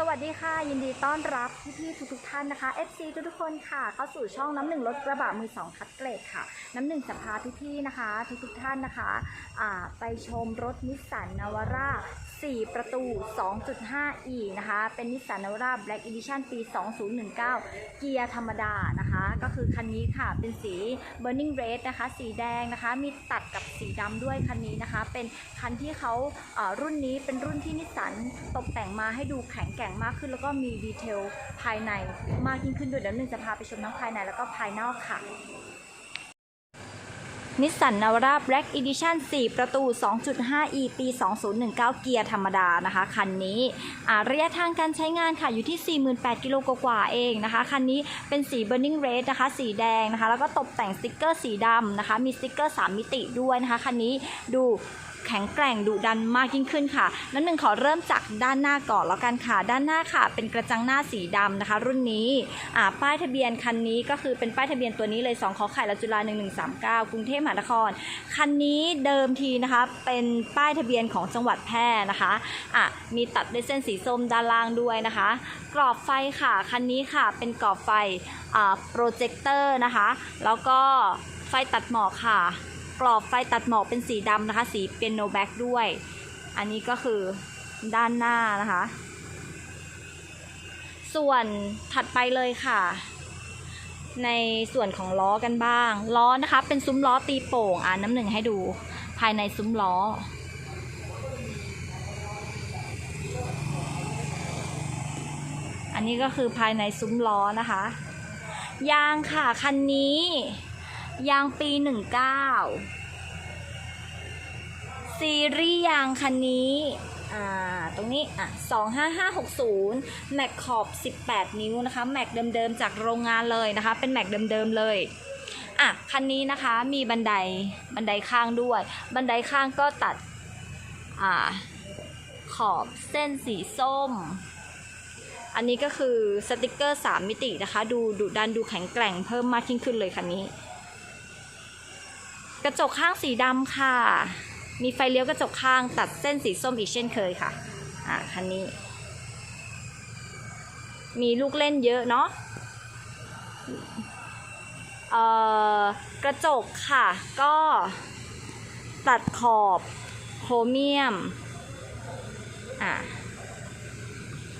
สวัสดีค่ะ ยินดีต้อนรับพี่ๆทุกๆท่านนะคะ FC ทุกๆคนค่ะ เข้าสู่ช่องน้ำหนึ่งรถกระบะมือสองคัดเกรดค่ะ น้ำหนึ่งจะพาพี่ๆนะคะ ทุกๆท่านนะคะอ่าไปชมรถนิสสันนาวาร่า4 ประตู 2.5e นะคะ เป็นนิสสันนาวาร่า Black Edition ปี 2019 เกียร์ธรรมดานะคะ ก็คือคันนี้ค่ะ เป็นสี Burning Red นะคะ สีแดงนะคะ มีตัดกับสีดำด้วยคันนี้นะคะ เป็นคันที่เขาเออรุ่นนี้เป็นรุ่นที่นิสสันตกแต่งมาให้ดูแข็งแกร่งมากขึ้นแล้วก็มีดีเทลภายในมากยิ่งขึ้นด้วยเดี๋ยวหนึ่งจะพาไปชมทั้งภายในแล้วก็ภายนอกค่ะนิสสันนาวาร่า Black Edition 4ประตู 2.5e ปี 2019 เกียร์ธรรมดานะคะ คันนี้อ่าระยะทางการใช้งานค่ะอยู่ที่ 48 กิโลกว่าเองนะคะ คันนี้เป็นสี Burning Red นะคะ สีแดงนะคะ แล้วก็ตกแต่งสติกเกอร์สีดำนะคะ มีสติกเกอร์ 3 มิติด้วยนะคะ คันนี้ดู แข็งแกร่งดุดันมากยิ่งขึ้นค่ะแล้วหนึ่งขอเริ่มจากด้านหน้าก่อนแล้วกันค่ะ ด้านหน้าค่ะ เป็นกระจังหน้าสีดำนะคะ รุ่นนี้ป้ายทะเบียนคันนี้ก็คือเป็นป้ายทะเบียนตัวนี้เลย2ขอไข่ละจุฬา1139 กรุงเทพมหานคร คันนี้เดิมทีนะคะเป็นป้ายทะเบียนของจังหวัดแพร่นะคะอะมีตัดด้วยเส้นสีส้มด้านล่างด้วยนะคะ กรอบไฟค่ะ คันนี้ค่ะเป็นกรอบไฟโปรเจคเตอร์นะคะ แล้วก็ไฟตัดหมอกค่ะ กรอบไฟตัดหมอกเป็นสีดำนะคะ สีเปียโนแบ็กด้วย อันนี้ก็คือด้านหน้านะคะ ส่วนถัดไปเลยค่ะ ในส่วนของล้อกันบ้าง ล้อนะคะ เป็นซุ้มล้อตีโป่ง อ่าน้ำหนึ่งให้ดูภายในซุ้มล้ออันนี้ก็คือภายในซุ้มล้อนะคะ ยางค่ะ คันนี้ ยางปี 19 ซีรีส์ยางคันนี้ อ่า ตรงนี้ อะ 25560 แม็กขอบ 18 นิ้วนะคะ แม็กเดิมๆ จากโรงงานเลยนะคะ เป็นแม็กเดิมๆ เลย อะ คันนี้นะคะมีบันได บันไดข้างด้วย บันไดข้างก็ตัด อ่า ขอบเส้นสีส้มอันนี้ก็คือสติกเกอร์ 3 มิตินะคะ ดูดุดันดูแข็งแกร่งเพิ่มมากยิ่งขึ้นเลยคันนี้ กระจกข้างสีดำค่ะ มีไฟเลี้ยวกระจกข้างตัดเส้นสีส้มอีกเช่นเคยค่ะ อ่าคันนี้ มีลูกเล่นเยอะเนาะเอ่อกระจกค่ะ ก็ตัดขอบโครเมียม อ่า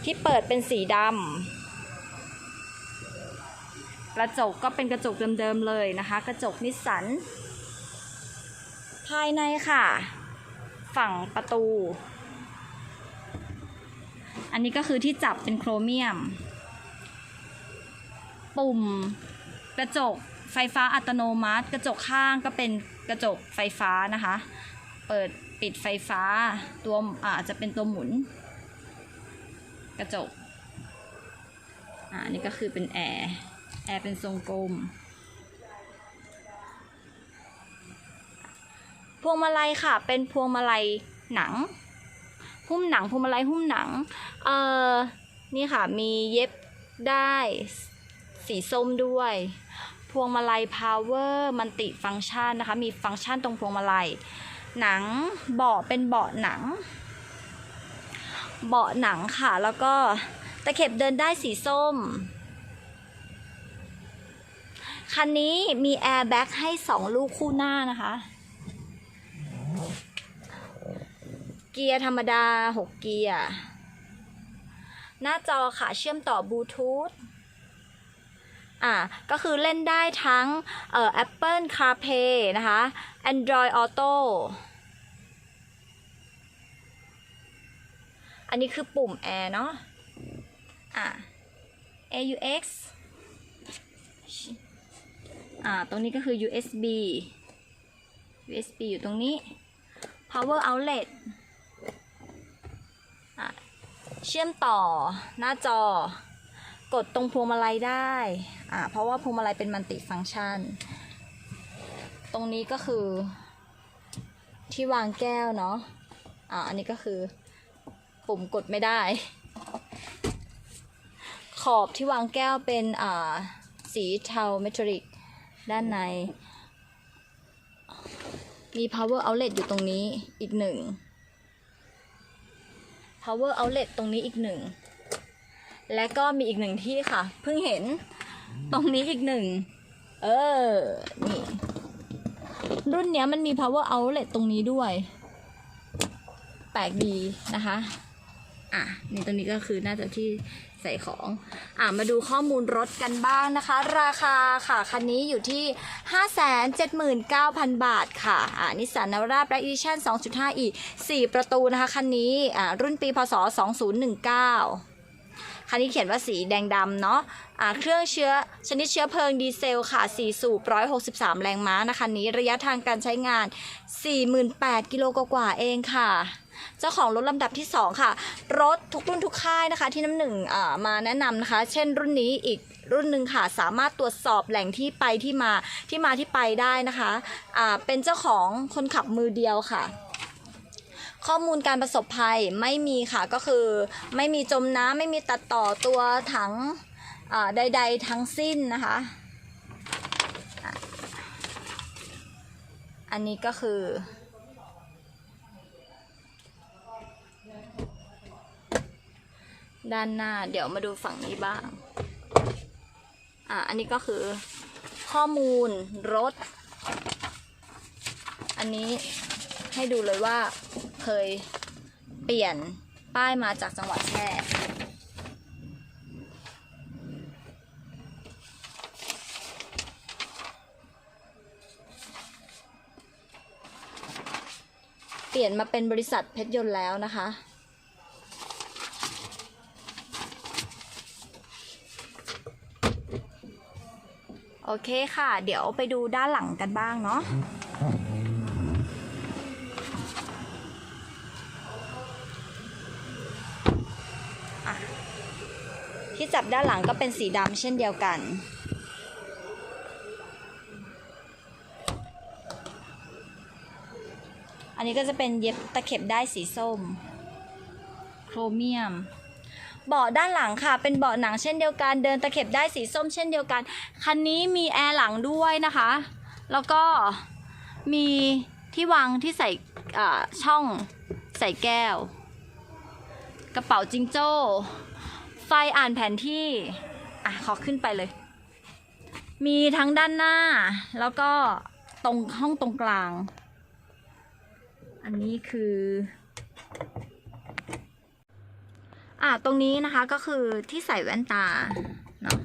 ที่เปิดเป็นสีดำ กระจกก็เป็นกระจกเดิมๆเลยนะคะ กระจกนิสสัน ภายในค่ะ ฝั่งประตู อันนี้ก็คือที่จับเป็นโครเมียม ปุ่มกระจกไฟฟ้าอัตโนมัติ กระจกข้างก็เป็นกระจกไฟฟ้านะคะ เปิดปิดไฟฟ้าตัวอาจจะเป็นตัวหมุน กระจกอ่าอันนี่ก็คือเป็นแอร์ แอร์เป็นทรงกลม วงมาลัยค่ะ เป็นพวงมาลัยหนัง หุ้มหนังพวงมาลัยหุ้มหนัง เอ่อ นี่ค่ะ มีเย็บได้สีส้มด้วย พวงมาลัย power มันติฟังก์ชันนะคะ มีฟังก์ชันตรงพวงมาลัย หนังเบาะเป็นเบาะหนัง เบาะหนังค่ะ แล้วก็ตะเข็บเดินได้สีส้ม คันนี้มีแอร์แบ็กให้สองลูกคู่หน้านะคะ เกียร์ธรรมดา6เกียร์ หน้าจอค่ะเชื่อมต่อบลูทูธอะก็คือเล่นได้ทั้งเอ่อ Apple CarPlay นะคะ Android Auto อันนี้คือปุ่มแอร์เนาะอะ AUX อ่า ตรงนี้ก็คือ USB USB อยู่ตรงนี้ power outlet เชื่อมต่อหน้าจอ กดตรงพวงมาลัยได้อ่าเพราะว่าพวงมาลัยเป็นมัลติฟังก์ชัน ตรงนี้ก็คือ ที่วางแก้วเนาะอ่าอันนี้ก็คือปุ่มกดไม่ได้ ขอบที่วางแก้วเป็นอ่าสีเทาเมทัลลิกด้านใน มี power outlet อยู่ตรงนี้อีกหนึ่ง power outlet ตรงนี้อีกหนึ่ง และก็มีอีกหนึ่งที่ค่ะ เพิ่งเห็นตรงนี้อีกหนึ่ง เออ นี่ รุ่นเนี้ยมันมี power outlet ตรงนี้ด้วย แปลกดีนะคะ อะ นี่ตรงนี้ก็คือน่าจะที่ ใส่ของ อะมาดูข้อมูลรถกันบ้างนะคะ ราคาค่ะคันนี้อยู่ที่ 579,000 บาทค่ะอะนิสสันนาวราแบล็กอีดิชั่น 2.5e 4 ประตูนะคะคันนี้อะรุ่นปีพศ 2019 คันนี้เขียนว่าสีแดงดำเนาะอ่าเครื่องเชื้อชนิดเชื้อเพลิงดีเซลค่ะ 4 สูบ 163 แรงม้านะคะนี้ระยะทางการใช้งาน 48,000กิโลกว่าเองค่ะ เจ้าของรถลำดับที่ 2 ค่ะ รถทุกรุ่นทุกค่ายนะคะ ที่น้ำหนึ่งมาแนะนำนะคะ เช่นรุ่นนี้อีกรุ่นหนึ่งค่ะ สามารถตรวจสอบแหล่งที่ไปที่มาที่มาที่ไปได้นะคะอ่าเป็นเจ้าของคนขับมือเดียวค่ะข้อมูลการประสบภัยไม่มีค่ะก็คือไม่มีจมน้ำไม่มีตัดต่อตัวถังใด ๆ ทั้งสิ้นนะคะ อันนี้ก็คือ ด้านหน้า เดี๋ยวมาดูฝั่งนี้บ้าง อะ อันนี้ก็คือข้อมูลรถ อันนี้ให้ดูเลยว่าเคยเปลี่ยนป้ายมาจากจังหวัดแพร่เปลี่ยนมาเป็นบริษัทเพชรยนต์แล้วนะคะ โอเคค่ะ เดี๋ยวไปดูด้านหลังกันบ้างเนาะที่จับด้านหลังก็เป็นสีดำเช่นเดียวกัน อันนี้ก็จะเป็นเย็บตะเข็บได้สีส้ม โครเมียม เบาะด้านหลังค่ะ เป็นเบาะหนังเช่นเดียวกัน เดินตะเข็บได้สีส้มเช่นเดียวกัน คันนี้มีแอร์หลังด้วยนะคะ แล้วก็มีที่วางที่ใส่ช่องใส่แก้ว กระเป๋าจิงโจ้ ไฟอ่านแผนที่ อะ ขอขึ้นไปเลย มีทั้งด้านหน้า แล้วก็ตรงห้องตรงกลาง อันนี้คือ อะตรงนี้นะคะก็คือที่ใส่แว่นตาเนาะ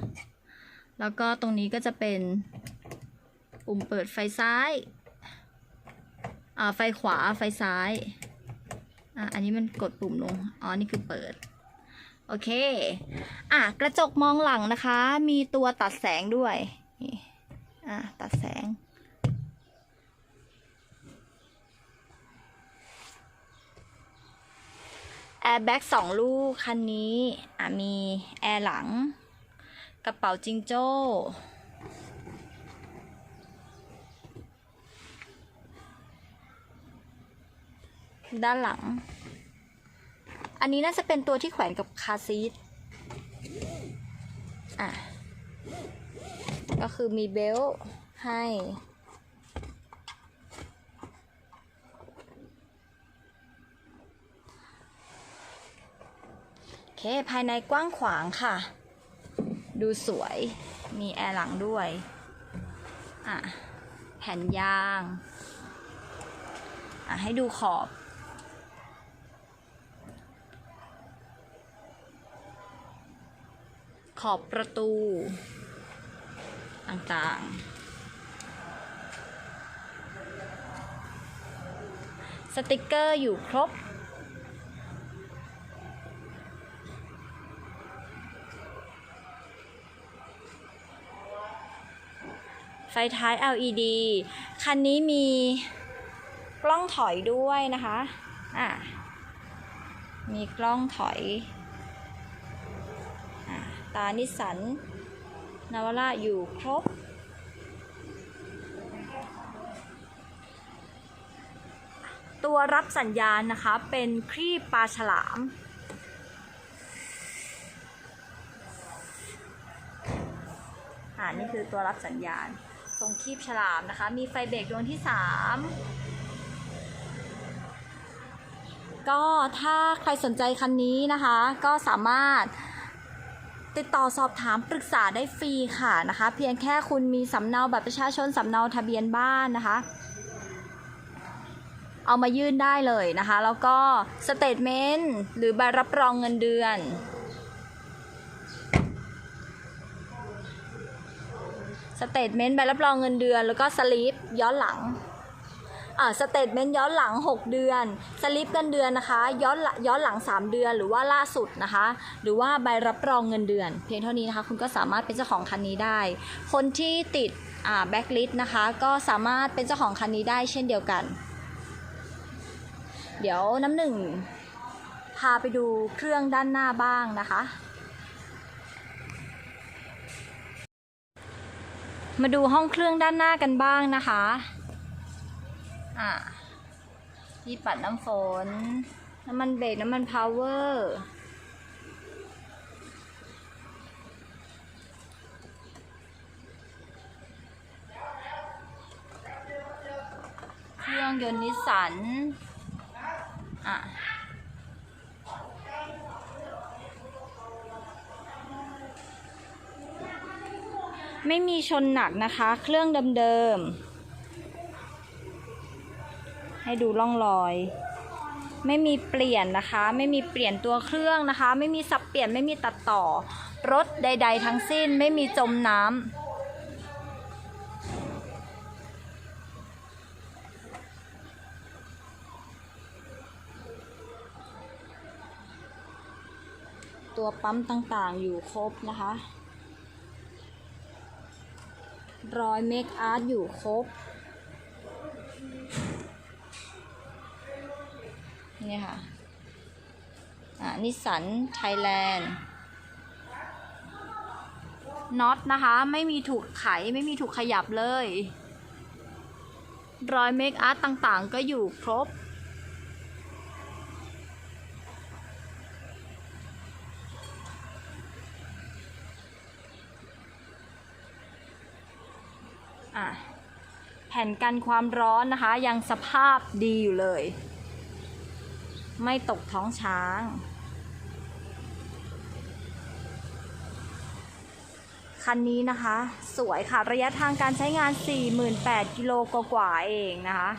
แล้วก็ตรงนี้ก็จะเป็นปุ่มเปิดไฟซ้ายอ่าไฟขวาไฟซ้ายอะอันนี้มันกดปุ่มลงอ๋อนี่คือเปิดโอเค อะ กระจกมองหลังนะคะ มีตัวตัดแสงด้วย นี่ อะ ตัดแสง แอร์แบ็กสองลูก คันนี้อะมีแอร์หลัง กระเป๋าจิงโจ้ ด้านหลัง อันนี้น่าจะเป็นตัวที่แขวนกับคาซีทอะ ก็คือมีเบลให้ เคภายในกว้างขวางค่ะ ดูสวยมีแอร์หลังด้วยอะแผ่นยางอะให้ดูขอบ ขอบประตู ต่างๆ สติกเกอร์อยู่ครบ ไฟท้าย LED คันนี้มีกล้องถอยด้วยนะคะ อะมีกล้องถอยอตานิสันนาวร่าอยู่ครบ ตัวรับสัญญาณนะคะ เป็นครีบปลาฉลาม อ่า นี่คือตัวรับสัญญาณ รงคีบฉลามนะคะ มีไฟเบรกดวงที่ 3 ก็ถ้าใครสนใจคันนี้นะคะ ก็สามารถติดต่อสอบถามปรึกษาได้ฟรีค่ะนะคะ เพียงแค่คุณมีสำเนาบัตรประชาชนสำเนาทะเบียนบ้านนะคะ เอามายื่นได้เลยนะคะ แล้วก็สเตทเมนต์หรือใบรับรองเงินเดือน เตทเมนต์ใบรับรองเงินเดือน แล้วก็สลิปย้อนหลังอ่าสเตทเมนต์ย้อนหลัง 6 เดือน สลิปเงินเดือนนะคะ ย้อนหลังย้อนหลัง 3 เดือน หรือว่าล่าสุดนะคะ หรือว่าใบรับรองเงินเดือน เพียงเท่านี้นะคะ คุณก็สามารถเป็นเจ้าของคันนี้ได้ คนที่ติดอ่าแบ็คลิสต์นะคะ ก็สามารถเป็นเจ้าของคันนี้ได้เช่นเดียวกัน เดี๋ยวน้ำหนึ่ง พาไปดูเครื่องด้านหน้าบ้างนะคะ มาดูห้องเครื่องด้านหน้ากันบ้างนะคะ อะที่ปัดน้ำฝน น้ำมันเบรกน้ำมันพาวเวอร์เครื่องยนต์นิสสัน อะ ไม่มีชนหนักนะคะ เครื่องเดิมๆ ให้ดูร่องรอย ไม่มีเปลี่ยนนะคะ ไม่มีเปลี่ยนตัวเครื่องนะคะ ไม่มีสับเปลี่ยน ไม่มีตัดต่อ รถใด ๆ ทั้งสิ้น ไม่มีจมน้ำตัวปั๊มต่างๆอยู่ครบนะคะ รอยเมคอาร์ตอยู่ครบ นี่ค่ะอ่านิสันไทยแลนด์น็อตนะคะ ไม่มีถูกไขไม่มีถูกขยับเลย รอยเมคอาร์ตต่างๆ ก็อยู่ครบ อะแผ่นกันความร้อนนะคะ ยังสภาพดีอยู่เลย ไม่ตกท้องช้าง คันนี้นะคะ สวยค่ะระยะทางการใช้งาน 48,000กิโลกว่าเองนะคะ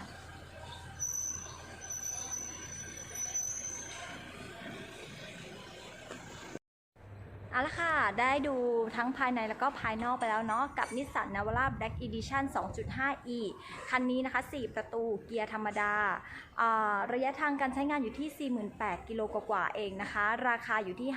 เอาละค่ะ ได้ดูทั้งภายในแล้วก็ภายนอกไปแล้วเนาะกับนิสสันนาวาร่า Black Edition 2.5e คันนี้นะคะ 4 ประตูเกียร์ธรรมดา ระยะทางการใช้งานอยู่ที่ 48 กิโลกว่าๆเองนะคะ ราคาอยู่ที่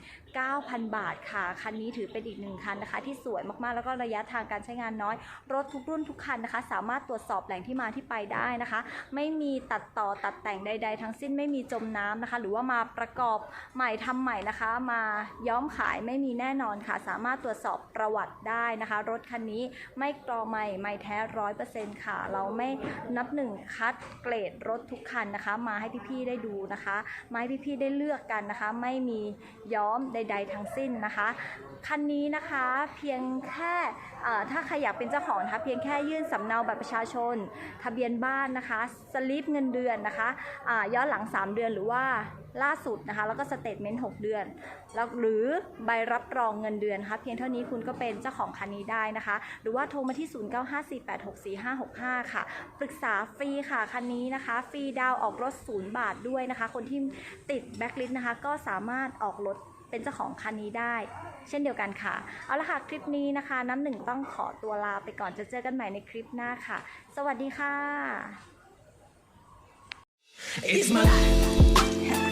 579,000 บาทค่ะ คันนี้ถือเป็นอีกหนึ่งคันนะคะ ที่สวยมากๆ แล้วก็ระยะทางการใช้งานน้อย รถทุกรุ่นทุกคันนะคะ สามารถตรวจสอบแหล่งที่มาที่ไปได้นะคะ ไม่มีตัดต่อตัดแต่งใด ๆ ทั้งสิ้นไม่มีจมน้ำนะคะ หรือว่ามาประกอบใหม่ทำใหม่นะคะมาย้อมขายไม่มีแน่นอนค่ะ สามารถตรวจสอบประวัติได้นะคะ รถคันนี้ไม่กรอใหม่ไม่แท้ร้อยเปอร์เซ็นต์ค่ะ เราไม่นับหนึ่งคัดเกรดรถทุกคันนะคะ มาให้พี่ๆได้ดูนะคะมาให้พี่ๆได้เลือกกันนะคะ ไม่มีย้อมใด ๆ ทั้งสิ้นนะคะ คันนี้นะคะเพียงแค่ถ้าใครอยากเป็นเจ้าของนะคะเพียงแค่ยื่นสำเนาบัตรประชาชน ทะเบียนบ้านนะคะสลิปเงินเดือนนะคะย้อนหลัง 3 เดือนหรือว่าล่าสุดนะคะ แล้วก็สเตทเมนต์6เดือนแล้วหรือใบรับรองเงินเดือนคะเพียงเท่านี้คุณก็เป็นเจ้าของคันนี้ได้นะคะ หรือว่าโทรมาที่ 0954864565 ค่ะ ปรึกษาฟรีค่ะ คันนี้นะคะ ฟรีดาวออกรถ 0 บาทด้วยนะคะ คนที่ติดแบ็คลิสต์นะคะ ก็สามารถออกรถเป็นเจ้าของคันนี้ได้ เช่นเดียวกันค่ะ เอาละค่ะ คลิปนี้นะคะ น้ำหนึ่งต้องขอตัวลาไปก่อนจะเจอกันใหม่ในคลิปหน้าค่ะ สวัสดีค่ะ It's my life.